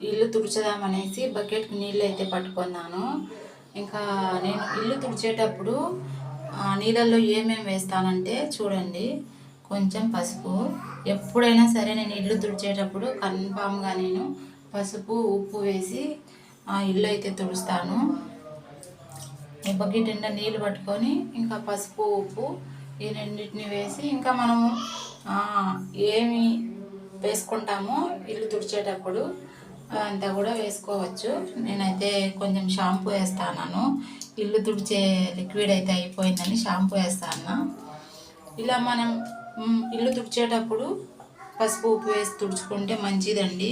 ఇల్లు తుడిచేదామనేసి బకెట్కి నీళ్ళు అయితే పట్టుకున్నాను. ఇంకా నేను ఇల్లు తుడిచేటప్పుడు నీళ్ళల్లో ఏమేమి వేస్తానంటే చూడండి కొంచెం పసుపు. ఎప్పుడైనా సరే నేను ఇల్లు తుడిచేటప్పుడు కన్ఫామ్గా నేను పసుపు ఉప్పు వేసి ఆ ఇల్లు అయితే తుడుస్తాను. ఈ బకెట్ నిండా నీళ్ళు పట్టుకొని ఇంకా పసుపు ఉప్పు ఈ రెండింటిని వేసి ఇంకా మనము ఏమి వేసుకుంటామో ఇల్లు తుడిచేటప్పుడు అంతా కూడా వేసుకోవచ్చు. నేనైతే కొంచెం షాంపూ వేస్తాను ఇల్లు తుడిచే లిక్విడ్ అయితే అయిపోయిందని షాంపూ వేస్తాను ఇలా మనం ఇల్లు తుడిచేటప్పుడు పసుపు ఉప్పు వేసి తుడుచుకుంటే మంచిదండి.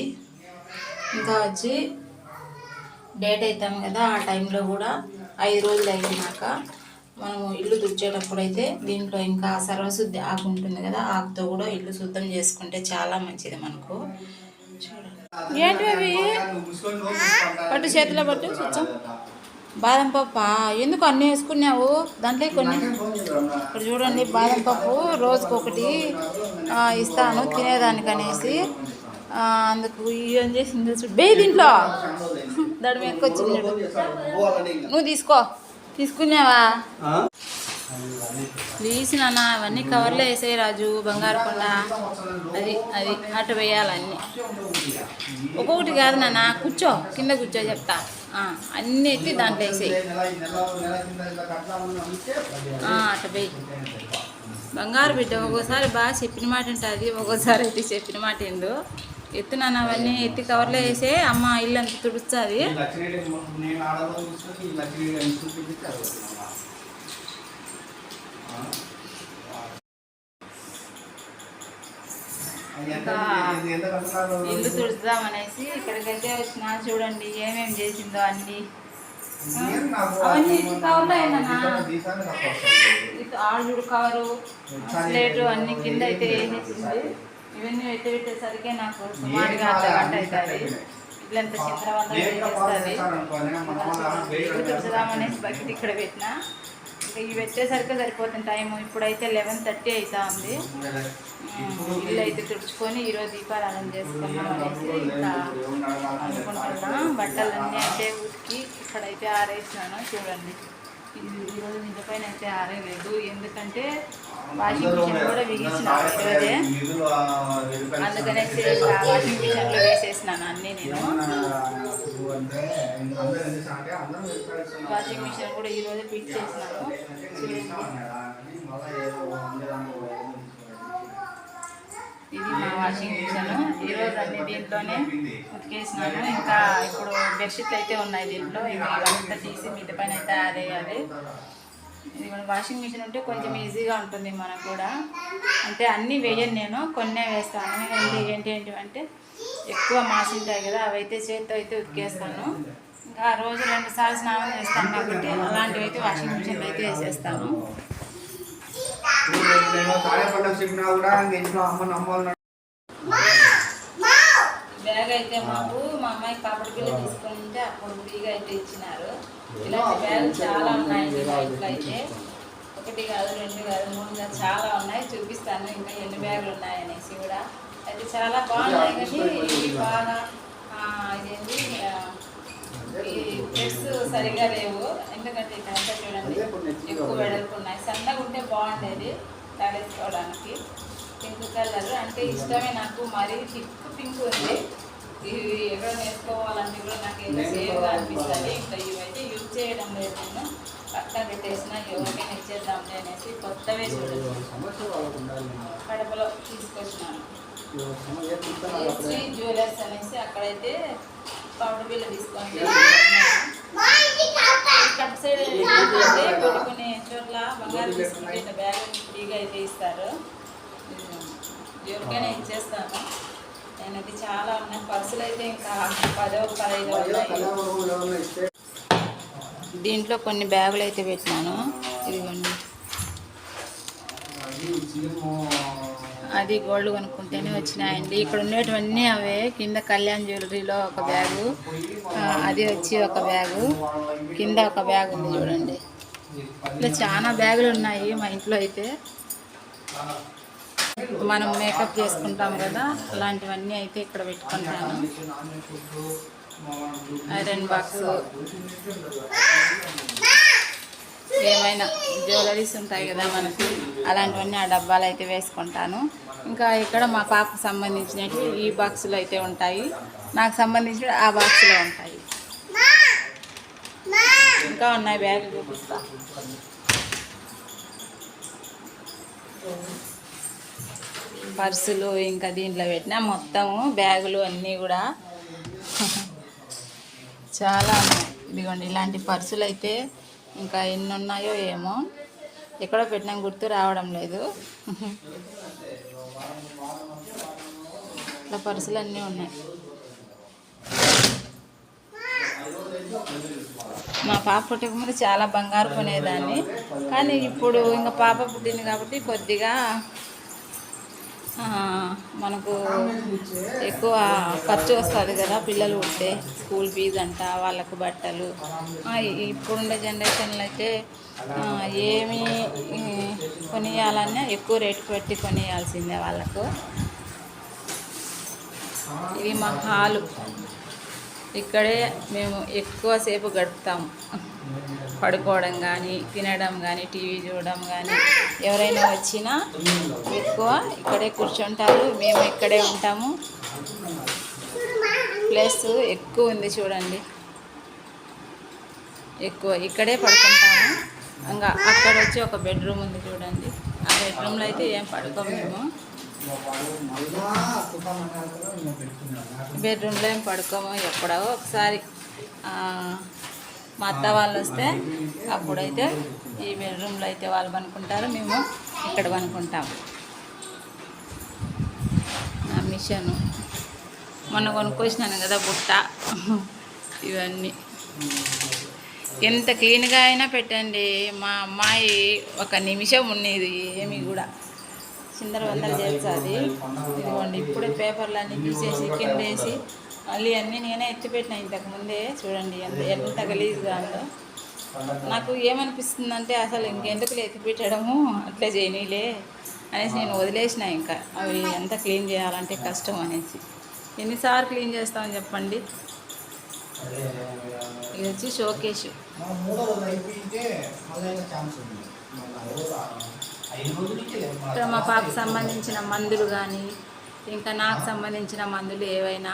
ఇంకా వచ్చి డేట్ అవుతాం కదా ఆ టైంలో కూడా ఐదు రోజులు అయినాక మనము ఇల్లు తుడిచేటప్పుడు అయితే దీంట్లో ఇంకా సర్వశుద్ధి ఆకు ఉంటుంది కదా ఆకుతో కూడా ఇల్లు శుద్ధం చేసుకుంటే చాలా మంచిది మనకు. చూడండి. ఏంటి అవి? పట్టు చేతిలో పట్టు చూచాం బాదం పప్పు ఎందుకు అన్నీ వేసుకున్నావు? దాంట్లో కొన్ని. ఇక్కడ చూడండి బాదం పప్పు రోజుకి ఒకటి ఇస్తాను తినేదానికి అనేసి అందుకు ఏం చేసింది బే దీంట్లో. దాడి వెనక వచ్చింది నువ్వు తీసుకో. తీసుకున్నావా? ప్లీజ్ నాన్న అవన్నీ కవర్లో వేసాయి రాజు బంగారు కొండ. అది అది అటు వేయాలన్నీ. ఒక్కొక్కటి కాదు నాన్న కూర్చో కింద కూర్చో చెప్తా. అన్నీ ఎత్తి దాంట్లో వేసేయి. అటు పోయి బంగారు బిడ్డ ఒక్కోసారి బాగా చెప్పిన మాట ఉంటుంది ఒక్కోసారి అయితే చెప్పిన మాట ఏందో. ఎత్తు నాన్న అవన్నీ ఎత్తి కవర్లో వేసే అమ్మ ఇల్లు అంతా తుడుస్తుంది ఇల్లు తుడుద్దామనేసి ఇక్కడికైతే వచ్చిన చూడండి ఏమేమి చేసిందో అన్ని. అవన్నీ ఇటు కవర్లో ఆడుడు కవరు స్లేటు అన్ని కింద అయితే వేసేసింది ఇవన్నీ ఎత్తి పెట్టేసరికి నాకు సుమారుగా అర్ధ గంట అవుతుంది ఇల్లంతా చిత్రవంతం చేసేస్తుంది ఇల్లు తుడుచుదామనేసి బకెట్ ఇక్కడ పెట్టిన. ఇవి పెట్టేసరికి సరిపోతుంది టైం ఇప్పుడైతే లెవెన్ థర్టీ అవుతా ఉంది. ఇల్లు అయితే తుడుచుకొని ఈరోజు దీపారాధన చేసుకున్నాం అనేసి ఇంకా అనుకుంటున్నా. బట్టలన్నీ అయితే ఉతికి ఇక్కడైతే ఆరేసినాను. చూడండి. ఈరోజు ఇంటి పైన అయితే ఆరేయలేదు ఎందుకంటే వాషింగ్ మిషన్ కూడా బిగించిన ఈరోజే అందుకనేసి వాషింగ్ మిషన్లో వేసేసినాను అన్నీ నేను. వాషింగ్ మిషన్ కూడా ఈరోజే ఫిట్ చేసినాను చూడండి ఇది మా వాషింగ్ మిషన్. ఈరోజు అన్ని దీంట్లోనే ఉతికేసినాను. ఇంకా ఇప్పుడు బెడ్షీట్లు అయితే ఉన్నాయి దీంట్లో. ఇంకా అంతా తీసి మిగతా పైన అయితే ఆరేయాలి ఇది కూడా వాషింగ్ మిషన్ ఉంటే కొంచెం ఈజీగా ఉంటుంది మనకు కూడా. అంటే అన్నీ వేయను నేను. కొన్నే వేస్తాను. ఏంటి ఏంటి ఏంటి అంటే ఎక్కువ మాసింటాయి కదా అవైతే చేతితో అయితే ఉతికేస్తాను. ఇంకా ఆ రోజు రెండు సార్లు స్నానం చేస్తాను కాబట్టి అలాంటివి అయితే వాషింగ్ మిషన్లో అయితే వేసేస్తాను. కూడా ఇంట్లో అమ్మ నమ్మాలి బ్యాగ్ అయితే మాకు మా అమ్మాయి కాబట్టి పిల్ల తీసుకొని ఉంటే అప్పుడు ఫ్రీగా అయితే ఇచ్చినారు. ఇలాంటి బ్యాగ్ చాలా ఉన్నాయండి మా ఇంట్లో అయితే. ఒకటి కాదు రెండు కాదు మూడు కాదు చాలా ఉన్నాయి. చూపిస్తాను ఇంకా ఎన్ని బ్యాగులు ఉన్నాయనేసి కూడా. అయితే చాలా బాగున్నాయి కానీ బాగా ఇదేంటి ఈ డ్రెస్ సరిగా లేవు. ఎందుకంటే ఇదంతా చూడండి ఎక్కువ వెడల్పు ఉన్నాయి. సన్నగా ఉంటే బాగుండేది తడేసుకోవడానికి పింక్ కలర్ అంటే ఇష్టమే నాకు. మరీ థిక్ పింక్ ఉంది. ఇవి ఎక్కడ వేసుకోవాలంటే కూడా నాకు ఏదో సేఫ్గా అనిపిస్తుంది. ఇంకా ఇవైతే యూజ్ చేయడం లేదు నేను. పక్కన పెట్టేసిన ఎవరికైనా ఇచ్చేద్దాంలే అనేసి కొత్తవే చూడండి కడపలో తీసుకొచ్చినాను. శ్రీ జ్యువెలర్స్ అనేసి అక్కడైతే పౌడర్ బిల్ల తీసుకోండి కట్ సైడ్ కొన్ని కొన్ని చోట్ల బంగారు తీసుకుంటే ఇట్లా బ్యాగ్ ఫ్రీగా అయితే ఇస్తారు. ఎవరికైనా ఇచ్చేస్తాను. నేను అది చాలా ఉన్నాయి. పర్సులు అయితే ఇంకా పదో పదహైదు ఉన్నాయి. దీంట్లో కొన్ని బ్యాగులు అయితే పెట్టినాను. ఇదిగోండి. అది గోల్డ్ కొనుక్కుంటేనే వచ్చినాయండి. ఇక్కడ ఉండేటివన్నీ అవే. కింద కళ్యాణ్ జ్యువెలరీలో ఒక బ్యాగు. అది వచ్చి ఒక బ్యాగు. కింద ఒక బ్యాగ్ ఉంది చూడండి. ఇట్లా చాలా బ్యాగులు ఉన్నాయి మా ఇంట్లో అయితే. మనం మేకప్ చేసుకుంటాం కదా అలాంటివన్నీ అయితే ఇక్కడ పెట్టుకుంటాను. ఐరన్ బాక్స్ ఏమైనా జ్యువెలరీస్ ఉంటాయి కదా మనకి అలాంటివన్నీ ఆ డబ్బాలు అయితే వేసుకుంటాను. ఇంకా ఇక్కడ మా పాపకు సంబంధించినవి ఈ బాక్సులు అయితే ఉంటాయి. నాకు సంబంధించిన ఆ బాక్సులో ఉంటాయి. ఇంకా ఉన్నాయి బ్యాగులు చూపిస్తా. పర్సులు ఇంకా దీంట్లో పెట్టిన మొత్తము బ్యాగులు అన్నీ కూడా. చాలా ఉన్నాయి. ఇదిగోండి ఇలాంటి పర్సులు అయితే ఇంకా ఎన్ని ఉన్నాయో ఏమో. ఎక్కడో పెట్టినా గుర్తు రావడం లేదు. ఇట్లా పర్సులు అన్నీ ఉన్నాయి. మా పాప పుట్టక ముందు చాలా బంగారు కొనేదాన్ని. కానీ ఇప్పుడు ఇంకా పాప పుట్టింది కాబట్టి కొద్దిగా మనకు ఎక్కువ ఖర్చు వస్తుంది కదా పిల్లలు ఉంటే స్కూల్ ఫీజు అంట వాళ్ళకు బట్టలు. ఇప్పుడుండే జనరేషన్లో అయితే ఏమి కొనియాలన్నా ఎక్కువ రేటు పెట్టి కొనియాల్సిందే వాళ్ళకు. ఇది మా హాలు. ఇక్కడే మేము ఎక్కువసేపు గడుపుతాము. పడుకోవడం కానీ తినడం కానీ టీవీ చూడడం కానీ ఎవరైనా వచ్చినా ఎక్కువ ఇక్కడే కూర్చుంటారు. మేము ఇక్కడే ఉంటాము. ప్లేస్ ఎక్కువ ఉంది చూడండి. ఎక్కువ ఇక్కడే పడుకుంటాము. ఇంకా అక్కడ వచ్చి ఒక బెడ్రూమ్ ఉంది చూడండి. ఆ బెడ్రూమ్లో అయితే ఏం పడుకోము మేము. బెడ్రూమ్లో ఏం పడుకోము ఎప్పుడో ఒకసారి. మా అత్త వాళ్ళు వస్తే అప్పుడైతే ఈ బెడ్రూమ్లో అయితే వాళ్ళు పనుకుంటారు మేము ఇక్కడ పనుకుంటాం. నా మిషన్. మొన్న కొనుక్కొచ్చినాను కదా బుట్ట. ఇవన్నీ. ఎంత క్లీన్గా అయినా పెట్టండి. మా అమ్మాయి ఒక నిమిషం ఉండేది ఏమి కూడా. చిందర వందలు చేస్తుంది. ఇదిగోండి ఇప్పుడే పేపర్లు అన్నీ తీసేసి కింద వేసి మళ్ళీ అన్నీ నేనే ఎత్తిపెట్టిన ఇంతకు ముందే. చూడండి ఎంత ఎంత గలీజ్గా ఉందో. నాకు ఏమనిపిస్తుందంటే అసలు ఇంకెందుకు ఎత్తిపెట్టడము అట్లే చేయనీలే అనేసి నేను వదిలేసిన ఇంకా. అవి ఎంత క్లీన్ చేయాలంటే కష్టం అనేసి. ఎన్నిసార్లు క్లీన్ చేస్తామని చెప్పండి? ఇది వచ్చి షోకేష్ ఇక్కడ మా పాపకు సంబంధించిన మందులు కానీ ఇంకా నాకు సంబంధించిన మందులు ఏవైనా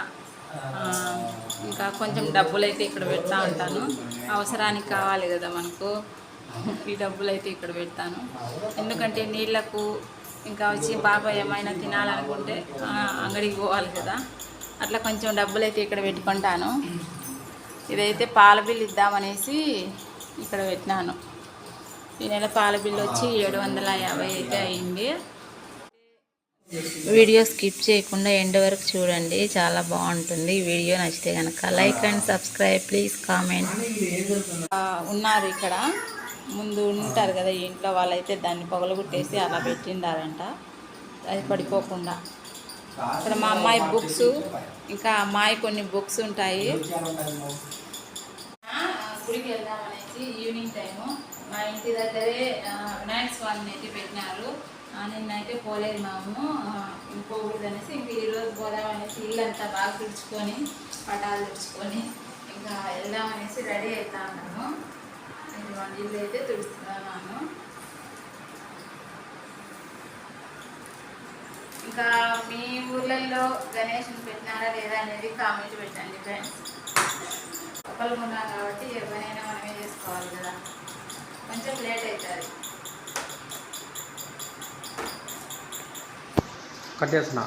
ఇంకా కొంచెం డబ్బులు అయితే ఇక్కడ పెడతా ఉంటాను. అవసరానికి కావాలి కదా మనకు. ఈ డబ్బులు అయితే ఇక్కడ పెడతాను. ఎందుకంటే నీళ్ళకు ఇంకా వచ్చి బాబాయ్ ఏమైనా తినాలనుకుంటే అంగడికి పోవాలి కదా. అట్లా కొంచెం డబ్బులు అయితే ఇక్కడ పెట్టుకుంటాను. ఇదైతే పాల బిల్లు ఇద్దామనేసి ఇక్కడ పెట్టినాను. ఈ నెల పాల బిల్లు వచ్చి ఏడు వందల యాభై అయితే అయింది. వీడియో స్కిప్ చేయకుండా ఎండ్ వరకు చూడండి. చాలా బాగుంటుంది. వీడియో నచ్చితే కనుక like and subscribe please comment. ఉన్నారు ఇక్కడ. ముందు ఉంటారు కదా ఇంట్లో వాళ్ళైతే దాన్ని పొగలగొట్టేసి అలా పెట్టిండారంట. అది పడిపోకుండా. ఇక్కడ మా అమ్మాయి బుక్స్ ఇంకా అమ్మాయి కొన్ని బుక్స్ ఉంటాయి. గుడికి వెళ్దామనేసి ఈవినింగ్ టైము. మా ఇంటి దగ్గరే వినాయక స్వామిని అయితే పెట్టినారు. నిన్నైతే పోలేదు మాము పోకూడదు అనేసి ఇంక ఈరోజు పోదాం అనేసి ఇల్లు అంతా బాగా తుడుచుకొని పటాలు తుడుచుకొని ఇంకా వెళ్దాం అనేసి రెడీ అవుతా ఉన్నాము ఇదిగోండి ఇల్లు అయితే తుడుస్తున్నాను ఇంకా మీ ఊర్లలో గణేష్ని పెట్టినారా లేదా అనేది కామెంట్ పెట్టండి ఫ్రెండ్స్. ఒకళ్ళు ఉన్నాం కాబట్టి ఎవరైనా మనమే చేసుకోవాలి కదా. కొంచెం లేట్ అవుతుంది. కట్ చేసిన